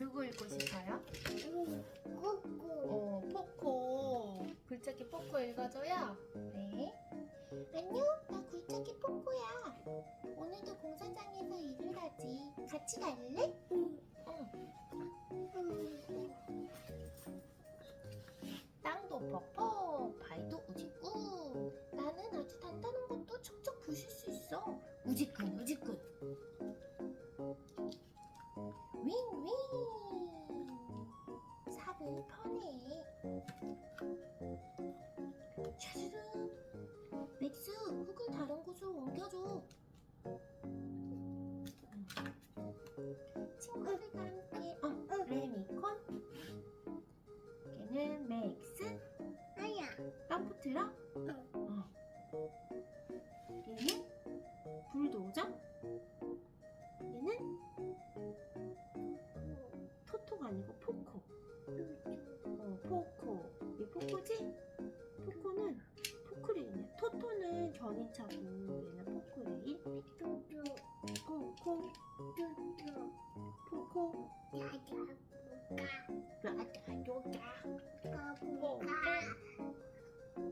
누구 읽고 싶어요? 꾸꾸 어, 포코. 굴착기 포코 읽어줘요. 네. 안녕 나 굴착기 뽀뽀야 오늘도 공사장에서 일을 하지 같이 갈래? 응 어, 응. 땅도 퍽퍽, 발도 우지꾼. 나는 아주 단단한 것도 척척 부실 수 있어. 우지꾼, 우지꾼. 퍼내. 샤르르. 맥스, 흙을 다른 곳으로 옮겨줘. 친구들과 함께, 어, 레미콘. 걔는 맥스. 아야 땅 틀어? 어. 얘는 불도저? 얘는 토토가 아니고 포코. 어, 포코지? 포코는 포크레인이야. 토토는 견인차고 얘는 포크레인. 포코, 뚜뚜 포코. 야야부가 라다요가. 까부가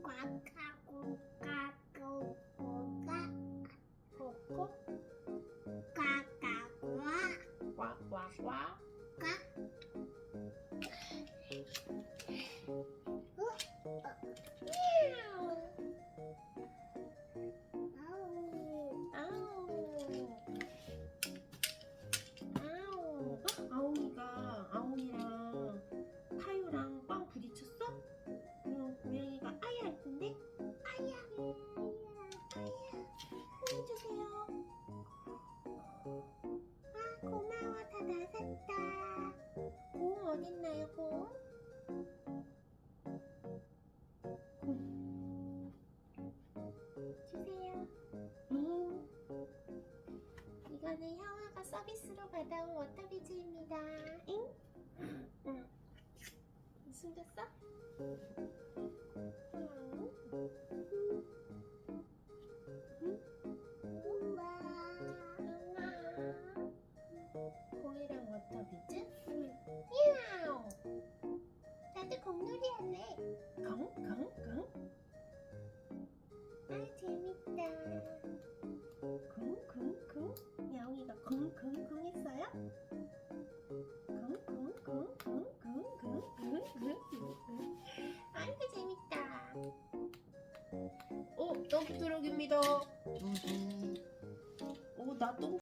꽉까구까 까구가 포코. 까까구와 꽉꽉꽉. 까 공? 주세요 음. 이거는 형아가 서비스로 받아온 워터비즈입니다 응? 응. 숨겼어? 워터비즈? 야옹 나도 공놀이 할래. 강, 강, 강. 아 재밌다. 쿵, 쿵, 쿵. 야옹이가 쿵, 쿵, 쿵 했어요? 쿵, 쿵, 쿵, 쿵, 쿵, 쿵, 쿵, 쿵, 쿵. 아이고 재밌다. 어, 떡 들어옵니다. 두두. 오, 나 똥